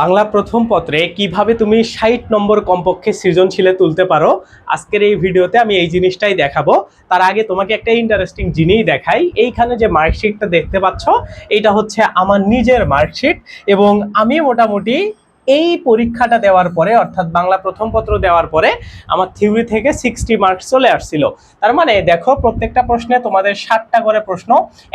বাংলা প্রথম পত্রে কীভাবে তুমি ষাট নম্বর কমপক্ষে সৃজনশীলে তুলতে পারো, আজকের এই ভিডিওতে আমি এই জিনিসটাই দেখাবো। তার আগে তোমাকে একটা ইন্টারেস্টিং জিনিস দেখাই। এইখানে যে মার্কশিটটা দেখতে পাচ্ছ এটা হচ্ছে আমার নিজের মার্কশিট এবং আমি মোটামুটি এই পরীক্ষাটা দেওয়ার পরে, অর্থাৎ বাংলা প্রথম পত্র দেওয়ার পরে, আমার থিওরি থেকে সিক্সটি মার্কস চলে আসছিল। তার মানে দেখো, প্রত্যেকটা প্রশ্নে তোমাদের ষাটটা করে প্রশ্ন,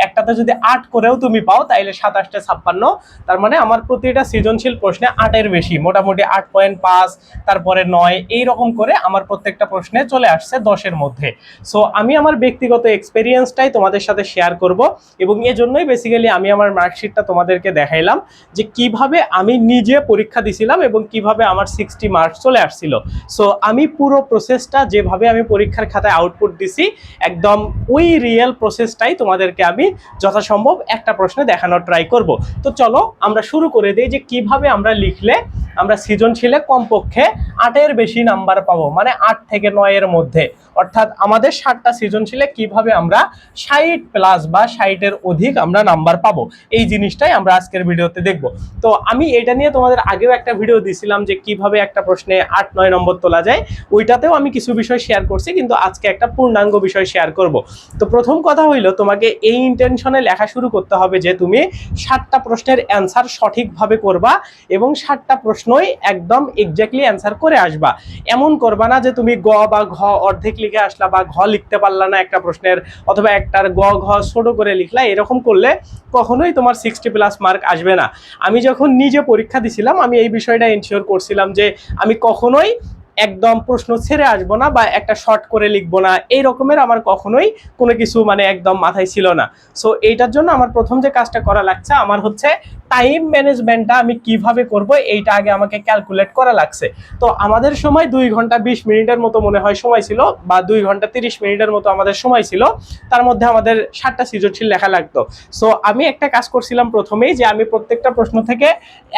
একটাতে যদি আট করেও তুমি পাও, তাইলে সাতাশটা ছাপ্পান্ন। তার মানে আমার প্রতিটা সৃজনশীল প্রশ্নে আটের বেশি, মোটামুটি আট পয়েন্ট পাঁচ, তারপরে নয় এই রকম করে আমার প্রত্যেকটা প্রশ্নে চলে আসছে দশের মধ্যে। সো আমি আমার ব্যক্তিগত এক্সপেরিয়েন্সটাই তোমাদের সাথে শেয়ার করব এবং এজন্যই বেসিক্যালি আমি আমার মার্কশিটটা তোমাদেরকে দেখাইলাম যে কীভাবে আমি নিজে পরীক্ষা দিছিলাম এবং কীভাবে আমার সিক্সটি মার্কস চলে আসছিল। সো আমি পুরো প্রসেসটা যেভাবে আমি পরীক্ষার খাতায় আউটপুট দিছি, একদম ওই রিয়েল প্রসেসটাই তোমাদেরকে আমি যথাসম্ভব একটা প্রশ্নে দেখানোর ট্রাই করব। তো চলো, আমরা শুরু করে দিই যে কীভাবে আমরা লিখলে আমরা সৃজনশীলে কমপক্ষে আটের বেশি নাম্বার পাবো মানে আট থেকে নয়ের মধ্যে। অর্থাৎ আমাদের ষাটটা সৃজনশীলে কীভাবে আমরা ষাট প্লাস বা ষাটের অধিক আমরা নাম্বার পাবো। এই জিনিসটাই আমরা আজকের ভিডিওতে দেখব। তো আমি এটা নিয়ে তোমাদের আগেও একটা ভিডিও দিছিলাম যে কীভাবে একটা প্রশ্নে আট, নয় নম্বর তোলা যায়। ওইটাতেও আমি কিছু বিষয় শেয়ার করছি, কিন্তু আজকে একটা পূর্ণাঙ্গ বিষয় শেয়ার করব। তো প্রথম কথা হইল, তোমাকে এই ইন্টেনশনে লেখা শুরু করতে হবে যে তুমি ষাটটা প্রশ্নের অ্যান্সার সঠিকভাবে করবা এবং ষাটটা প্রশ্নই একদম এক্স্যাক্টলি অ্যান্সার করে আসবা। এমন করবা না যে তুমি গ বা ঘ অর্ধেক লিখে আসলা বা ঘ লিখতে পারলা না একটা প্রশ্নের, অথবা একটার গ, ঘ ছোট করে লিখলা, এরকম করলে কখনোই তোমার সিক্সটি প্লাস মার্ক আসবে না। আমি যখন নিজে পরীক্ষা দিছিলাম, আমি এই বিষয়টা এনশিওর করছিলাম যে আমি কখনোই একদম প্রশ্ন ছেড়ে আসব না বা একটা শর্ট করে লিখব না। এই রকমের আমার কখনোই কোনো কিছু মানে একদম মাথায় ছিল না। সো এইটার জন্য আমার প্রথম যে কাজটা করা লাগছে, আমার হচ্ছে টাইম ম্যানেজমেন্টটা আমি কীভাবে করব, এইটা আগে আমাকে ক্যালকুলেট করা লাগছে। তো আমাদের সময় দুই ঘণ্টা বিশ মিনিটের মতো মনে হয় সময় ছিল, বা দুই ঘণ্টা তিরিশ মিনিটের মতো আমাদের সময় ছিল। তার মধ্যে আমাদের ষাটটা সৃজনশীল লেখা লাগতো। সো আমি একটা কাজ করছিলাম প্রথমেই যে আমি প্রত্যেকটা প্রশ্ন থেকে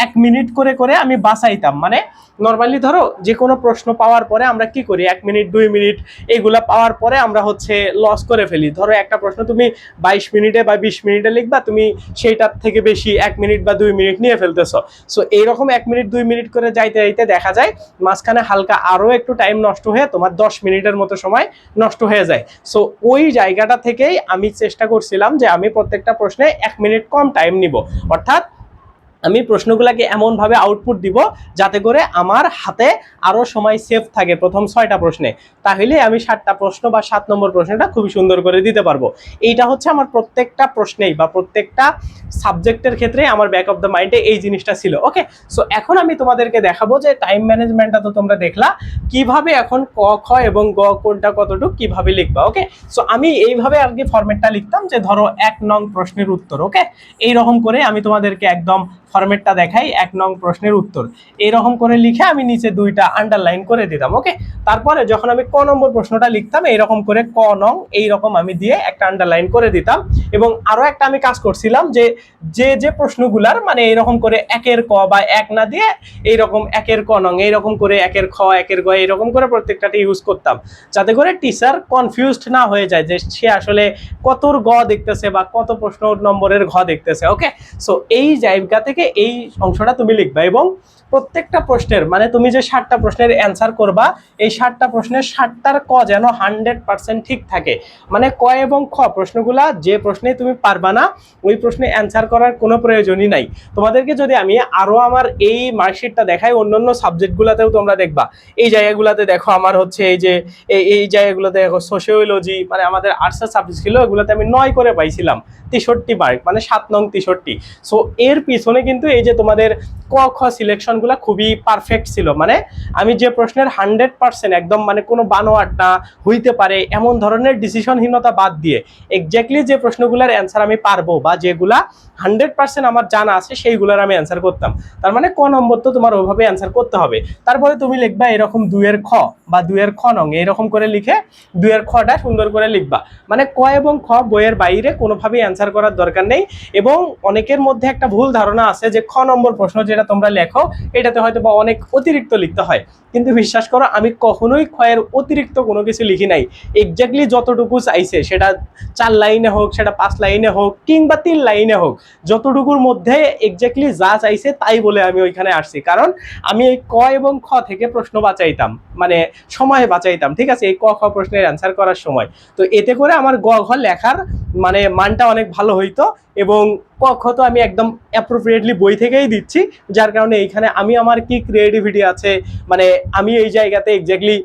এক মিনিট করে করে আমি বাঁচাইতাম মানে নর্মালি ধরো যে কোনো প্রশ্ন পাওয়ার পরে আমরা কি করি? এক মিনিট, দুই মিনিট এইগুলা পাওয়ার পরে আমরা হচ্ছে লস করে ফেলি। ধরো একটা প্রশ্ন, তুমি বাইশ মিনিটে বা বিশ মিনিটে লিখবা, তুমি সেইটার থেকে বেশি এক মিনিট বা দুই মিনিট নিয়ে ফেলতেছ। সো এইরকম এক মিনিট, দুই মিনিট করে যাইতে যাইতে দেখা যায়, মাঝখানে হালকা আরও একটু টাইম নষ্ট হয়ে তোমার দশ মিনিটের মতো সময় নষ্ট হয়ে যায়। সো ওই জায়গাটা থেকেই আমি চেষ্টা করছিলাম যে আমি প্রত্যেকটা প্রশ্নে এক মিনিট কম টাইম নিব। অর্থাৎ আমি প্রশ্নগুলোকে এমনভাবে আউটপুট দিব যাতে করে আমার হাতে আরও সময় সেফ থাকে প্রথম ছয়টা প্রশ্নে। তাহলে আমি সাতটা প্রশ্ন বা সাত নম্বর প্রশ্নটা খুবই সুন্দর করে দিতে পারব। এইটা হচ্ছে আমার প্রত্যেকটা প্রশ্নেই বা প্রত্যেকটা সাবজেক্টের ক্ষেত্রে আমার ব্যাক অফ দ্য মাইন্ডে এই জিনিসটা ছিল ওকে সো এখন আমি তোমাদেরকে দেখাবো যে টাইম ম্যানেজমেন্টটা তো তোমরা দেখলা, কীভাবে এখন ক, খ এবং গ কোনটা কতটুকু কীভাবে লিখবা ওকে সো আমি এইভাবে আর কি ফরম্যাটটা লিখতাম যে ধরো এক নং প্রশ্নের উত্তর ওকে এইরকম করে আমি তোমাদেরকে একদম ফরম্যাটটা দেখাই এক নং প্রশ্নের উত্তর। এইরকম করে লিখে আমি নিচে দুইটা আন্ডারলাইন করে দিতাম ওকে তারপরে যখন আমি ক নম্বর প্রশ্নটা লিখতাম এইরকম করে ক নং এইরকম আমি দিয়ে একটা আন্ডারলাইন করে দিতাম। এবং আরও একটা আমি কাজ করছিলাম যে যে যে প্রশ্নগুলার মানে এইরকম করে একের ক বা এক না দিয়ে এইরকম একের ক নং, এইরকম করে একের খ, একের গ, এইরকম করে প্রত্যেকটাতে ইউজ করতাম। যাতে করে টিচার কনফিউজড না হয়ে যায় যে সে আসলে কতর গ দেখতেছে বা কত প্রশ্ন নম্বরের ঘ দেখতেছে ওকে সো এই জায়গা থেকে এই অংশটা তুমি লিখবা এবং প্রত্যেকটা প্রশ্নের মানে তুমি যে ষাটটা প্রশ্নের অ্যান্সার করবা, এই ষাটটা প্রশ্নের ষাটটার ক যেন হান্ড্রেড পার্সেন্ট ঠিক থাকে। মানে ক এবং খ প্রশ্নগুলা যে প্রশ্নে তুমি পারবা না, ওই প্রশ্নে অ্যান্সার করার কোনো প্রয়োজনই নাই। তোমাদেরকে যদি আমি আরও আমার এই মার্কশিটটা দেখাই, অন্যান্য সাবজেক্টগুলোতেও তোমরা দেখবা। এই জায়গাগুলোতে দেখো আমার হচ্ছে এই যে, এই এই জায়গাগুলোতে দেখো সোশিওলজি মানে আমাদের আর্টসের সাবজেক্ট ছিল, এগুলোতে আমি নয় করে পাইছিলাম। তেষট্টি মার্ক মানে সাত নং তেষট্টি। সো এর পিছনে কিন্তু এই যে তোমাদের ক, খ সিলেকশনগুলো খুবই পারফেক্ট ছিল। মানে আমি যে প্রশ্নের হান্ড্রেড পার্সেন্ট একদম মানে কোনো বানোয়াট না হইতে পারে, এমন ধরনের ডিসিশনহীনতা বাদ দিয়ে এক্স্যাক্টলি যে প্রশ্নগুলোর অ্যান্সার আমি পারব বা যেগুলা হান্ড্রেড পার্সেন্ট আমার জানা আছে সেইগুলোর আমি অ্যান্সার করতাম। তার মানে ক নম্বর তো তোমার ওইভাবে অ্যান্সার করতে হবে। তারপরে তুমি লিখবা এরকম দুয়ের খ বা দুয়ের খ নং, এরকম করে লিখে দুয়ের খটা সুন্দর করে লিখবা। মানে ক এবং খ বইয়ের বাইরে কোনোভাবেই অ্যান্সার করার দরকার নেই এবং অনেকের মধ্যে একটা ভুল ধারণা আছে যে খ নম্বর প্রশ্ন যেটা তোমরা লেখো, এটাতে হয়তো বা অনেক অতিরিক্ত লিখতে হয়। কিন্তু বিশ্বাস করো, আমি কখনোই ক্ষয়ের অতিরিক্ত কোনো কিছু লিখি নাই। এক্স্যাক্টলি যতটুকু চাইছে, সেটা চার লাইনে হোক, সেটা পাঁচ লাইনে হোক, কিংবা তিন লাইনে হোক, যতটুকুর মধ্যে এক্স্যাক্টলি যা চাইছে তাই বলে আমি ওইখানে আসছি। কারণ আমি এই ক এবং খ থেকে প্রশ্ন বাঁচাইতাম মানে সময় বাঁচাইতাম, ঠিক আছে? এই ক, খ প্রশ্নের অ্যান্সার করার সময়। তো এতে করে আমার গ, ঘ লেখার মানে মানটা অনেক ভালো হইতো। এবং কক্ষত তো আমি একদম অ্যাপ্রোপ্রিয়েটলি বই থেকেই দিচ্ছি, যার কারণে এইখানে আমি আমার কি ক্রিয়েটিভিটি আছে মানে আমি এই জায়গাতে এক্স্যাক্টলি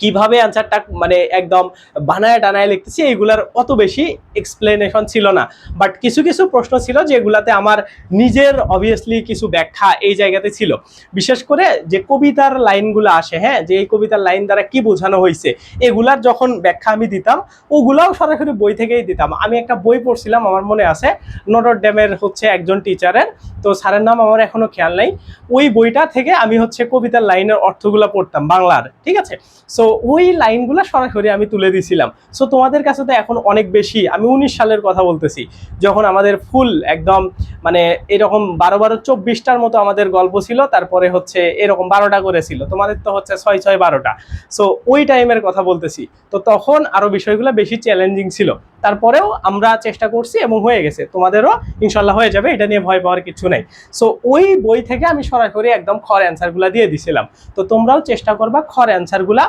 কীভাবে অ্যান্সারটা মানে একদম বানায় টানায় লিখতেছি এইগুলার অত বেশি এক্সপ্লেনেশন ছিল না। বাট কিছু কিছু প্রশ্ন ছিল যেগুলাতে আমার নিজের অবভিয়াসলি কিছু ব্যাখ্যা এই জায়গাতে ছিল। বিশেষ করে যে কবিতার লাইনগুলো আসে হ্যাঁ যে এই কবিতার লাইন দ্বারা কি বোঝানো হয়েছে এগুলার যখন ব্যাখ্যা আমি দিতাম, ওগুলাও সরাসরি বই থেকেই দিতাম। আমি একটা বই পড়ছিলাম, আমার মনে আছে নটর ড্যামের হচ্ছে একজন টিচারের তো স্যারের নাম আমার এখনও খেয়াল নাই। ওই বইটা থেকে আমি হচ্ছে কবিতার লাইনের অর্থগুলো পড়তাম বাংলার, ঠিক আছে? সো ওই লাইনগুলো সরাসরি আমি তুলে দিছিলাম। সো তোমাদের কাছে তো এখন অনেক বেশি। আমি উনিশ সালের কথা বলতেছি, যখন আমাদের ফুল একদম মানে এরকম বারো বারো চব্বিশটার মতো আমাদের গল্প ছিল, তারপরে হচ্ছে এরকম বারোটা করেছিল তোমাদের তো হচ্ছে ছয় ছয় বারোটা। সো ওই টাইমের কথা বলতেছি। তো তখন আরও বিষয়গুলো বেশি চ্যালেঞ্জিং ছিল। তারপরেও আমরা চেষ্টা করছি এবং হয়ে গেছে। তোমাদেরও ইনশাল্লাহ হয়ে যাবে, এটা নিয়ে ভয় পাওয়ার কিছু নেই। সো ওই বই থেকে আমি সরাসরি একদম খর অ্যান্সারগুলো দিয়ে দিছিলাম। তো তোমরাও চেষ্টা করবা খর অ্যান্সারগুলা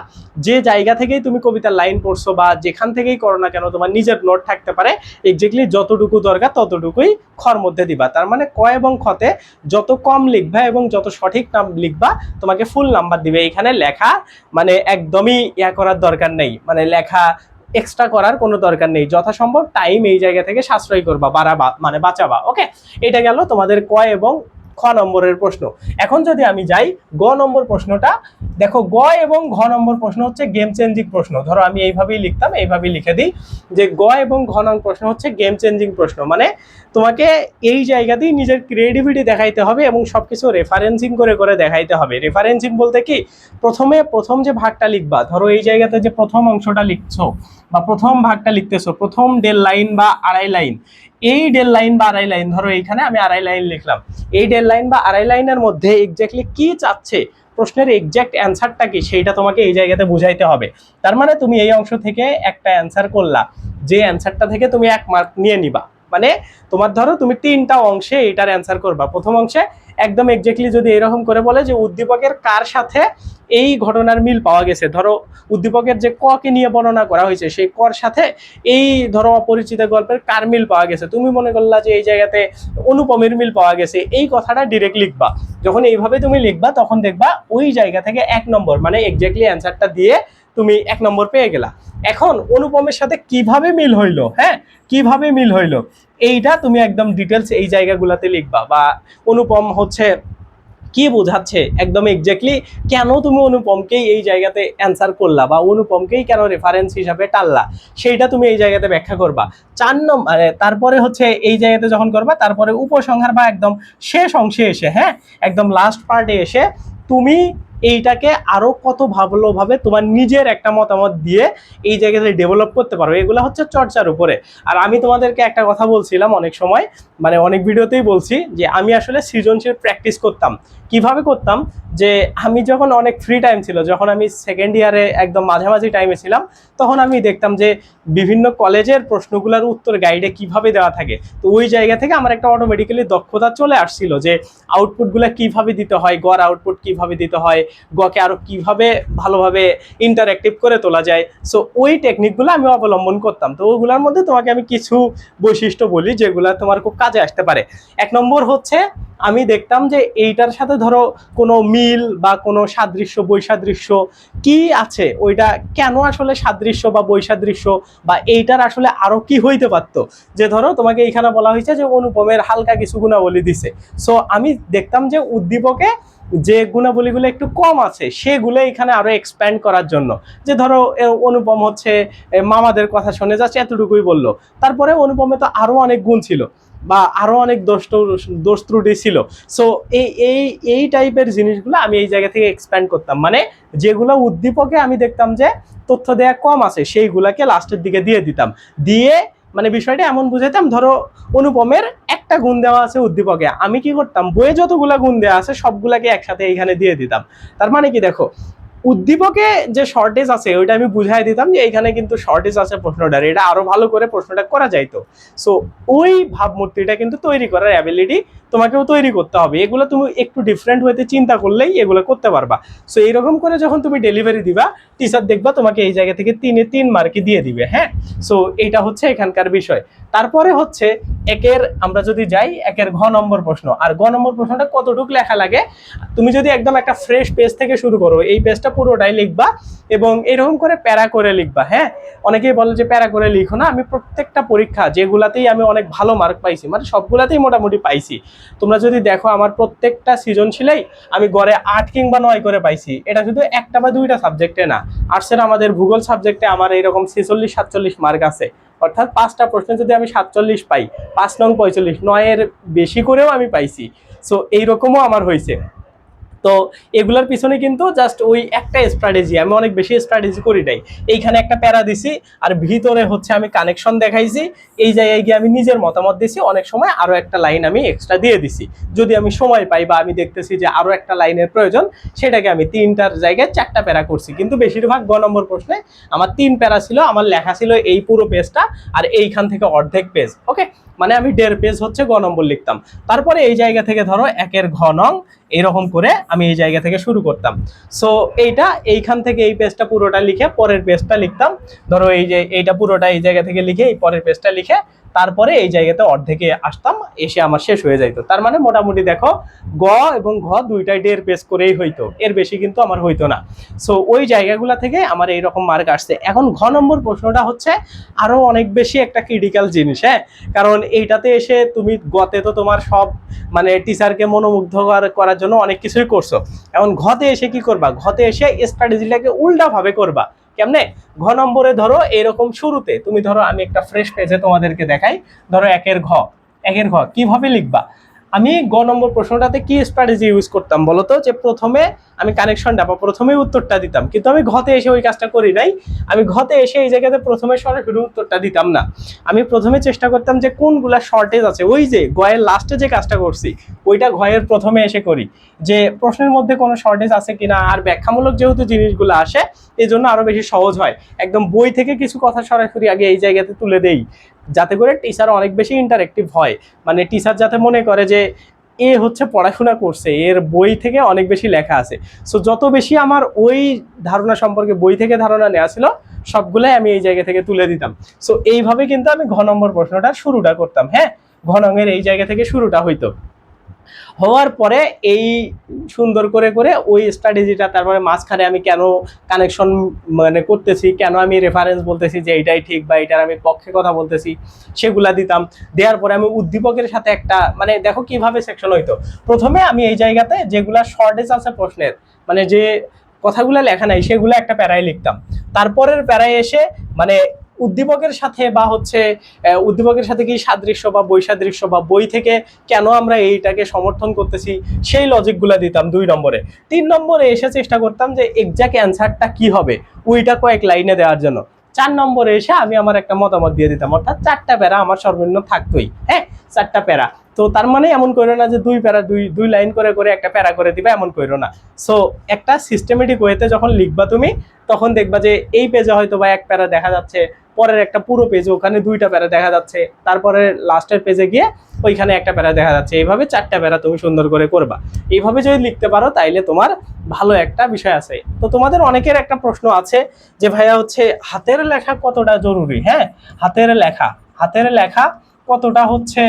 যে জায়গা থেকেই তুমি কবিতার লাইন পড়ছো বা যেখান থেকেই করো না কেন, তোমার নিজের নোট থাকতে পারে। এক্স্যাক্টলি যতটুকু দরকার ততটুকুই খর মধ্যে দিবা। তার মানে ক এবং খতে যত কম লিখবা এবং যত সঠিক নাম লিখবা, তোমাকে ফুল নাম্বার দিবে। এখানে লেখা মানে একদমই ইয়া করার দরকার নেই। মানে লেখা এক্সট্রা করার কোনো দরকার নেই। যথাসম্ভব টাইম এই জায়গা থেকে সাশ্রয় করবা, বাড়াবা মানে বাঁচাবা ওকে এটা গেল তোমাদের ক এবং খ নম্বরের প্রশ্ন। এখন যদি আমি যাই, গ নম্বর প্রশ্নটা, দেখো গ এবং ঘ নম্বর প্রশ্ন হচ্ছে গেম চেঞ্জিং প্রশ্ন। ধরো আমি এইভাবেই লিখতাম, এইভাবেই লিখে দিই যে গ এবং ঘ নম্বর প্রশ্ন হচ্ছে গেম চেঞ্জিং প্রশ্ন। মানে তোমাকে এই জায়গাতেই নিজের ক্রিয়েটিভিটি দেখাইতে হবে এবং সবকিছু রেফারেন্সিং করে করে দেখাইতে হবে। রেফারেন্সিং বলতে কি? প্রথমে প্রথম যে ভাগটা লিখবা, ধরো এই জায়গাতে যে প্রথম অংশটা লিখছো বা প্রথম ভাগটা লিখতেছো, প্রথম ডেল লাইন বা আড়াই লাইন। এই ডেল লাইন বা আড়াই লাইন, ধরো এইখানে আমি আড়াই লাইন লিখলাম। এই ডেল লাইন বা আড়াই লাইনের মধ্যে এক্স্যাক্টলি কি চাচ্ছে, প্রশ্নের এক্স্যাক্ট অ্যান্সারটা কি, সেইটা তোমাকে এই জায়গাতে বুঝাইতে হবে। তার মানে তুমি এই অংশ থেকে একটা অ্যান্সার করলা, যে অ্যান্সারটা থেকে তুমি এক মার্ক নিয়ে নিবা। মানে তোমার ধরো তুমি তিনটা অংশে এটার অ্যান্সার করবা। প্রথম অংশে একদম এক্স্যাক্টলি যদি এরকম করে বলে যে উদ্দীপকের কার সাথে এই ঘটনার মিল পাওয়া গেছে? ধরো উদ্দীপকের যে ককে নিয়ে বর্ণনা করা হয়েছে, সেই কর সাথে এই ধরো অপরিচিত গল্পের কার মিল পাওয়া গেছে? তুমি মনে করলা যে এই জায়গাতে অনুপমের মিল পাওয়া গেছে। এই কথাটা ডিরেক্ট লিখবা। যখন এইভাবে তুমি লিখবা, তখন দেখবা ওই জায়গা থেকে এক নম্বর মানে এক্স্যাক্টলি অ্যান্সারটা দিয়ে তুমি এক নম্বর পেয়ে গেলা। এখন অনুপমের সাথে কীভাবে মিল হইল হ্যাঁ? কীভাবে মিল হইল? এইটা তুমি একদম ডিটেলস এই জায়গাগুলোতে লিখবা বা অনুপম হচ্ছে কি বোঝাচ্ছে একদম এক্স্যাক্টলি কেন তুমি অনুপমকেই এই জায়গাতে অ্যান্সার করলা বা অনুপমকেই কেন রেফারেন্স হিসাবে টানলা, সেইটা তুমি এই জায়গাতে ব্যাখ্যা করবা। চার নম্বর তারপরে হচ্ছে এই জায়গাতে যখন করবা, তারপরে উপসংহার বা একদম শেষ অংশে এসে হ্যাঁ? একদম লাস্ট পার্টে এসে তুমি এইটাকে আরও কত ভালোভাবে তোমার নিজের একটা মতামত দিয়ে এই জায়গাতে ডেভেলপ করতে পারো এগুলো হচ্ছে চর্চার উপরে। আর আমি তোমাদেরকে একটা কথা বলছিলাম অনেক সময় মানে অনেক ভিডিওতেই বলছি যে আমি আসলে সৃজনশীল প্র্যাকটিস করতাম। কীভাবে করতাম? যে আমি যখন অনেক ফ্রি টাইম ছিল, যখন আমি সেকেন্ড ইয়ারে একদম মাঝামাঝি টাইমে ছিলাম, তখন আমি দেখতাম যে বিভিন্ন কলেজের প্রশ্নগুলোর উত্তর গাইডে কীভাবে দেওয়া থাকে। তো ওই জায়গা থেকে আমার একটা অটোমেটিক্যালি দক্ষতা চলে আসছিল যে আউটপুটগুলো কীভাবে দিতে হয়, গড় আউটপুট কীভাবে দিতে হয় গকে আরও কীভাবে ভালোভাবে ইন্টারঅ্যাক্টিভ করে তোলা যায়। সো ওই টেকনিকগুলো আমি অবলম্বন করতাম। তো ওগুলোর মধ্যে তোমাকে আমি কিছু বৈশিষ্ট্য বলি যেগুলো তোমার খুব কাজে আসতে পারে। এক নম্বর হচ্ছে, আমি দেখতাম যে এইটার সাথে ধরো কোনো মিল বা কোনো সাদৃশ্য, বৈসাদৃশ্য কি আছে? ওইটা কেন আসলে সাদৃশ্য বা বৈসাদৃশ্য বা এইটার আসলে আরও কি হইতে পারতো? যে ধরো তোমাকে এইখানে বলা হয়েছে যে অনুপমের হালকা কিছু গুণাবলী দিছে। সো আমি দেখতাম যে উদ্দীপকে যে গুণাবলীগুলো একটু কম আছে, সেগুলো এখানে আরও এক্সপ্যান্ড করার জন্য। যে ধরো অনুপম হচ্ছে মামাদের কথা শুনে যাচ্ছে এতটুকুই বলল। তারপরে অনুপমে তো আরও অনেক গুণ ছিল, বা আরও অনেক দোষ দোষ ত্রুটি ছিল। সো এই এই এই টাইপের জিনিসগুলো আমি এই জায়গা থেকে এক্সপ্যান্ড করতাম। মানে যেগুলো উদ্দীপকে আমি দেখতাম যে তথ্য দেয়া কম আছে, সেইগুলাকে লাস্টের দিকে দিয়ে দিতাম। দিয়ে মানে বিষয়টা এমন বুঝাইতাম, ধরো অনুপমের একটা গুণ দেওয়া আছে উদ্দীপকে, আমি কি করতাম? বইয়ে যতগুলা গুণ দেওয়া আছে, সবগুলাকে একসাথে এইখানে দিয়ে দিতাম। তার মানে কি দেখো, উদ্দীপকে যে শর্টেজ আছে, ওইটা আমি বুঝাই দিতাম যে এইখানে কিন্তু শর্টেজ আছে প্রশ্নটার, এটা আরও ভালো করে প্রশ্নটা করা যাইতো। সো ওই ভাবমূর্তিটা কিন্তু তৈরি করার অ্যাবিলিটি তোমাকেও তৈরি করতে হবে। এগুলো তুমি একটু ডিফারেন্ট হইতে চিন্তা করলেই এগুলো করতে পারবা। সো এইরকম করে যখন তুমি ডেলিভারি দিবা টিচার দেখবা তোমাকে এই জায়গা থেকে তিনে তিন মার্কই দিয়ে দিবে হ্যাঁ? সো এইটা হচ্ছে এখানকার বিষয়। তারপরে হচ্ছে একের, আমরা যদি যাই, একের ঘ নম্বর প্রশ্ন। আর ঘ নম্বর প্রশ্নটা কতটুকু লেখা লাগে? তুমি যদি একদম একটা ফ্রেশ পেজ থেকে শুরু করো, এই পেজটা পুরোটাই লিখবা এবং এরকম করে প্যারা করে লিখবা হ্যাঁ? অনেকেই বলে যে প্যারা করে লিখো না। আমি প্রত্যেকটা পরীক্ষা যেগুলাতেই আমি অনেক ভালো মার্ক পাইছি মানে সবগুলাতেই মোটামুটি পাইছি। তোমরা যদি দেখো আমার প্রত্যেকটা সৃজনশীলেই আমি গড়ে আট কিংবা নয় করে পাইছি। এটা শুধু একটা বা দুইটা সাবজেক্টে না। আর্টসের আমাদের ভূগোল সাবজেক্টে আমার এইরকম ছেচল্লিশ, সাতচল্লিশ মার্ক আছে। অর্থাৎ পাঁচটা প্রশ্নে যদি আমি সাতচল্লিশ পাই, পাঁচ নং, পঁয়চল্লিশ, নয়ের বেশি করেও আমি পাইছি। সো এইরকমও আমার হয়েছে। তো এগুলোর পিছনে কিন্তু জাস্ট ওই একটা স্ট্র্যাটেজি আমি অনেক বেশি স্ট্র্যাটেজি করি নাই। এইখানে একটা প্যারা দিছি আর ভিতরে হচ্ছে আমি কানেকশন দেখাইছি। এই জায়গায় গিয়ে আমি নিজের মতামত দিছি, অনেক সময় আরও একটা লাইন আমি এক্সট্রা দিয়ে দিছি। যদি আমি সময় পাই বা আমি দেখতেছি যে আরও একটা লাইনের প্রয়োজন, সেটাকে আমি তিনটার জায়গায় চারটা প্যারা করছি। কিন্তু বেশিরভাগ গ নম্বর প্রশ্নে আমার তিন প্যারা ছিল, আমার লেখা ছিল এই পুরো পেজটা আর এইখান থেকে অর্ধেক পেজ ওকে মানে আমি দেড় পেজ হচ্ছে গ নম্বর লিখতাম। তারপরে এই জায়গা থেকে ধরো একের ঘ নং এরকম করে আমি এই জায়গা থেকে শুরু করতাম। সো এইটা এইখান থেকে এই পেজটা পুরোটা লিখে পরের পেজটা লিখতাম। ধরো এই যে এইটা পুরোটা এই জায়গা থেকে লিখে এই পরের পেজটা লিখে তারপরে এই জায়গাতে অর্ধেকে আসতাম, এসে আমার শেষ হয়ে যাইতো। তার মানে মোটামুটি দেখো, গ এবং ঘ দুইটাই দেড় পেস করেই হইতো। এর বেশি কিন্তু আমার হইতো না। সো ওই জায়গাগুলো থেকে আমার এইরকম মার্ক আসছে। এখন ঘ নম্বর প্রশ্নটা হচ্ছে আরও অনেক বেশি একটা ক্রিটিক্যাল জিনিস হ্যাঁ? কারণ এইটাতে এসে তুমি গতে তো তোমার সব মানে টিচারকে মনোমুগ্ধ করার জন্য অনেক কিছুই করছ। এখন ঘতে এসে কি করবা? ঘতে এসে স্ট্র্যাটেজিটাকে উল্টা ভাবে করবা। কেমনে? ঘ নম্বরে ধরো এরকম শুরুতে, তুমি ধরো আমি একটা ফ্রেশ পেজে তোমাদেরকে দেখাই। ধরো একের ঘ। একের ঘ, কীভাবে লিখবা? আমি গ নম্বর প্রশ্নটাতে কি স্ট্র্যাটেজি ইউজ করতাম বলতো? যে প্রথমে আমি কানেকশনটা বা প্রথমে উত্তরটা দিতাম। কিন্তু আমি ঘতে এসে ওই কাজটা করি নাই। আমি ঘতে এসে এই জায়গাতে প্রথমে সরাসরি উত্তরটা দিতাম না। আমি প্রথমে চেষ্টা করতাম যে কোনগুলা শর্টেজ আছে। ওই যে গয়ের লাস্টে যে কাজটা করছি, ওইটা ঘয়ের প্রথমে এসে করি। যে প্রশ্নের মধ্যে কোনো শর্টেজ আছে কিনা? আর ব্যাখ্যামূলক যেহেতু জিনিসগুলো আসে এই জন্য আরও বেশি সহজ হয়। একদম বই থেকে কিছু কথা সরাসরি আগে এই জায়গাতে তুলে দেই। যাতে করে টিচার অনেক বেশি ইন্টারেক্টিভ হয়। মানে টিচার যাতে মনে করে যে, এ হচ্ছে পড়াশোনা করছে, এর বই থেকে অনেক বেশি লেখা আছে। সো যত বেশি আমার ওই ধারণা সম্পর্কে বই থেকে ধারণা নেওয়া ছিল, সবগুলাই আমি এই জায়গা থেকে তুলে দিতাম। সো এইভাবে কিন্তু আমি ঘ নম্বর প্রশ্নটা শুরুটা করতাম হ্যাঁ? ঘ নঙের এই জায়গা থেকে শুরুটা হইতো। হওয়ার পরে এই সুন্দর করে করে ওই স্ট্র্যাটেজিটা তারপরে মাঝখানে আমি কেন কানেকশন মানে করতেছি, কেন আমি রেফারেন্স বলতেছি যে এইটাই ঠিক বা এটার আমি পক্ষে কথা বলতেছি, সেগুলা দিতাম। দেওয়ার পরে আমি উদ্দীপকের সাথে একটা মানে দেখো কীভাবে সেকশন হইতো। প্রথমে আমি এই জায়গাতে যেগুলা শর্টেজ আছে প্রশ্নের মানে যে কথাগুলো লেখা নাই, সেগুলো একটা প্যারায় লিখতাম। তারপরের প্যারায় এসে মানে উদ্দীপকের সাথে বা হচ্ছে উদ্দীপকের সাথে কি সাদৃশ্য বা বৈসাদৃশ্য বা বই থেকে কেন আমরা এইটাকে সমর্থন করতেছি, সেই লজিকগুলো দিতাম দুই নম্বরে। তিন নম্বরে এসে চেষ্টা করতাম যে এক্সাক্ট অ্যান্সারটা কি হবে ওইটা কয়েক লাইনে দেওয়ার জন্য। চার নম্বরে এসে আমি আমার একটা মতামত দিয়ে দিতাম, অর্থাৎ চারটা প্যারা আমার সর্বনিম্ন থাকতোই হ্যাঁ? চারটা প্যারা। তো তার মানে এমন করো না যে দুই প্যারা, দুই দুই লাইন করে করে একটা প্যারা করে দিবে, এমন করো না। সো একটা সিস্টেমেটিক ওয়েতে যখন লিখবা তুমি, তখন দেখবা যে এই পেজে হয়তো বা এক প্যারা দেখা যাচ্ছে পরের একটা পুরো পেজে ওখানে দুইটা প্যারা দেখা যাচ্ছে, তারপরে লাস্টের পেজে গিয়ে ওইখানে একটা প্যারা দেখা যাচ্ছে। এইভাবে চারটা প্যারা তুমি সুন্দর করে করবা। এইভাবে যদি লিখতে পারো, তাইলে তোমার ভালো একটা বিষয় আছে। তো তোমাদের অনেকের একটা প্রশ্ন আছে যে, ভাইয়া, হচ্ছে হাতের লেখা কতটা জরুরি? হ্যাঁ হাতের লেখা হাতের লেখা কতটা হচ্ছে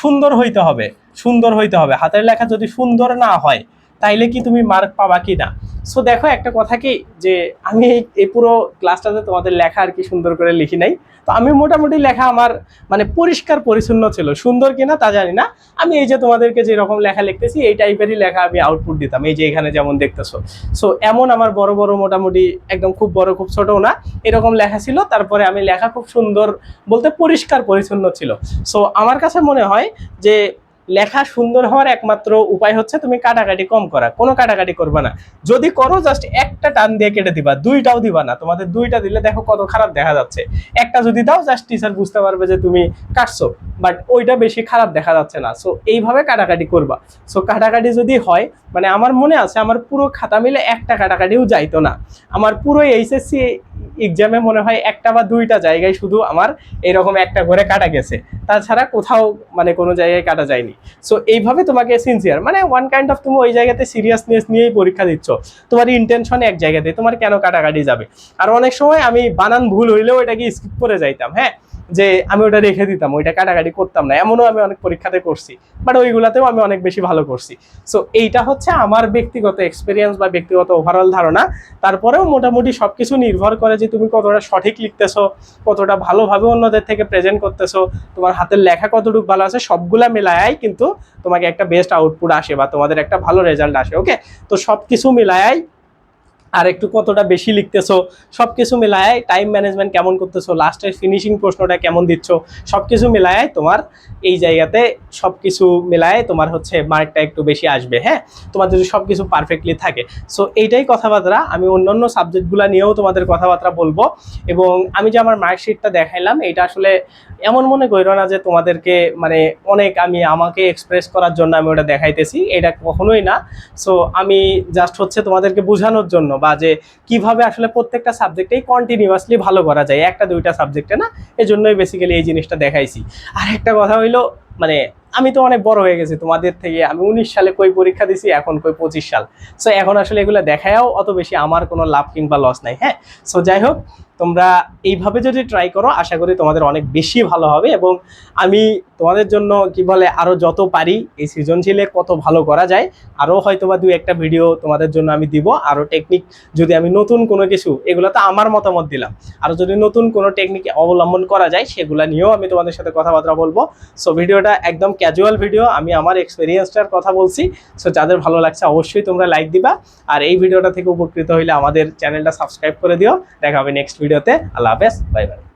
সুন্দর হইতে হবে, সুন্দর হইতে হবে। হাতের লেখা যদি সুন্দর না হয় তাইলে কি তুমি মার্ক পাবা কি না সো দেখো, একটা কথা কি, যে আমি এই- পুরো ক্লাসটাতে তোমাদের লেখা আর কি সুন্দর করে লিখি নাই। তো আমি মোটামুটি লেখা আমার মানে পরিষ্কার পরিচ্ছন্ন ছিল। সুন্দর কিনা তা জানি না। আমি এই যে তোমাদেরকে যেরকম লেখা লিখতেছি, এই টাইপেরই লেখা আমি আউটপুট দিতাম। এই যে এখানে যেমন দেখতেছো। সো এমন আমার বড় বড়, মোটামুটি একদম খুব বড়, খুব ছোটও না। এরকম লেখা ছিল। তারপরে আমি লেখা খুব সুন্দর বলতে পরিষ্কার পরিচ্ছন্ন ছিল। সো আমার কাছে মনে হয় যে লেখা সুন্দর হওয়ার একমাত্র উপায় হচ্ছে তুমি কাটাকাটি কম করা। কোনো কাটাকাটি করবে না। যদি করো জাস্ট একটা টান দিয়ে কেটে দিবা, দুইটাও দিবা না। তোমাদের দুইটা দিলে দেখো কত খারাপ দেখা যাচ্ছে। একটা যদি দাও জাস্ট টিচার বুঝতে পারবে যে তুমি কাটছো বাট ওইটা বেশি খারাপ দেখা যাচ্ছে না। সো এইভাবে কাটাকাটি করবা। সো কাটাকাটি যদি হয় মানে আমার মনে আছে, আমার পুরো খাতা মিলে একটা কাটাকাটিও যাইতো না। আমার পুরো এইচএসসি এক্সামে মনে হয় একটা বা দুইটা জায়গায় শুধু আমার এরকম একটা করে কাটা গেছে। তাছাড়া কোথাও মানে কোনো জায়গায় কাটা যায়নি। সো এইভাবে তোমাকে সিনসিয়ার মানে ওয়ান কাইন্ড অফ তুমি ওই জায়গাতে সিরিয়াসনেস নিয়েই পরীক্ষা দিচ্ছ। তোমার ইন্টেনশন এক জায়গাতে, তোমার কেন কাটাকাটি যাবে? আর অনেক সময় আমি বানান ভুল হইলেও এটাকে স্কিপ করে যাইতাম হ্যাঁ? যে আমি ওটা রেখে দিতাম, ওইটা কাটাকাটি করতাম না, এমনও আমি অনেক পরীক্ষাতে করছি। বাট ওইগুলাতেও আমি অনেক বেশি ভালো করছি। সো এইটা হচ্ছে আমার ব্যক্তিগত এক্সপিরিয়েন্স বা ব্যক্তিগত ওভারঅল ধারণা। তারপরেও মোটামুটি সবকিছু নির্ভর করে যে তুমি কতটা সঠিক লিখতেছো, কতটা ভালোভাবে অন্যদের থেকে প্রেজেন্ট করতেছো, তোমার হাতের লেখা কতটুকু ভালো আছে, সবগুলা মিলায়াই কিন্তু তোমাকে একটা বেস্ট আউটপুট আসে বা তোমাদের একটা ভালো রেজাল্ট আসে ওকে তো সব কিছু মিলায়াই আর একটু কতটা বেশি লিখতেছো সব কিছু মিলায় টাইম ম্যানেজমেন্ট কেমন করতেছো লাস্টের ফিনিশিং প্রশ্নটা কেমন দিচ্ছ সব কিছু মিলায় তোমার এই জায়গাতে সব কিছু মিলায় তোমার হচ্ছে মার্কটা একটু বেশি আসবে হ্যাঁ? তোমার যদি সব কিছু পারফেক্টলি থাকে। সো এইটাই কথাবার্তা। আমি অন্যান্য সাবজেক্টগুলো নিয়েও তোমাদের কথাবার্তা বলব। এবং আমি যে আমার মার্কশিটটা দেখাইলাম এটা আসলে এমন মনে করো না যে তোমাদেরকে মানে অনেক আমি আমাকে এক্সপ্রেস করার জন্য আমি ওটা দেখাইতেছি। এটা কখনোই না। সো আমি জাস্ট হচ্ছে তোমাদেরকে বোঝানোর জন্য বা যে কীভাবে আসলে প্রত্যেকটা সাবজেক্টেই কন্টিনিউয়াসলি ভালো করা যায়, একটা দুইটা সাবজেক্টে না? এজন্যই বেসিক্যালি এই জিনিসটা দেখাইছি। আর একটা কথা হইল মানে আমি তো অনেক বড় হয়ে গেছি তোমাদের থেকে, আমি উনিশ সালে কই পরীক্ষা দিছি, এখন কই পঁচিশ সাল। সো এখন আসলে এগুলো দেখায়ও অত বেশি আমার কোনো লাভ কিংবা লস নাই হ্যাঁ? সো যাই হোক তোমরা এইভাবে যদি ট্রাই করো, আশা করি তোমাদের অনেক বেশি ভালো হবে এবং আমি তোমাদের জন্য কি বলে আরও যত পারি এই সৃজনশীলে কত ভালো করা যায় আরও হয়তো বা দুই একটা ভিডিও তোমাদের জন্য আমি দিব। আরও টেকনিক যদি আমি নতুন কোনো কিছু, এগুলো তো আমার মতামত দিলাম। আরও যদি নতুন কোনো টেকনিক অবলম্বন করা যায়, সেগুলো নিয়েও আমি তোমাদের সাথে কথাবার্তা বলব। সো ভিডিওটা একদম ক্যাজুয়াল ভিডিও আমি আমার এক্সপিরিয়েন্সটার কথা বলছি। সো যাদের ভালো লাগছে অবশ্যই তোমরা লাইক দিবা। আর এই ভিডিওটা থেকে উপকৃত হইলে আমাদের চ্যানেলটা সাবস্ক্রাইব করে দিও। দেখা হবে নেক্সট ভিডিওতে আল্লাহ হাফেজ বাই বাই।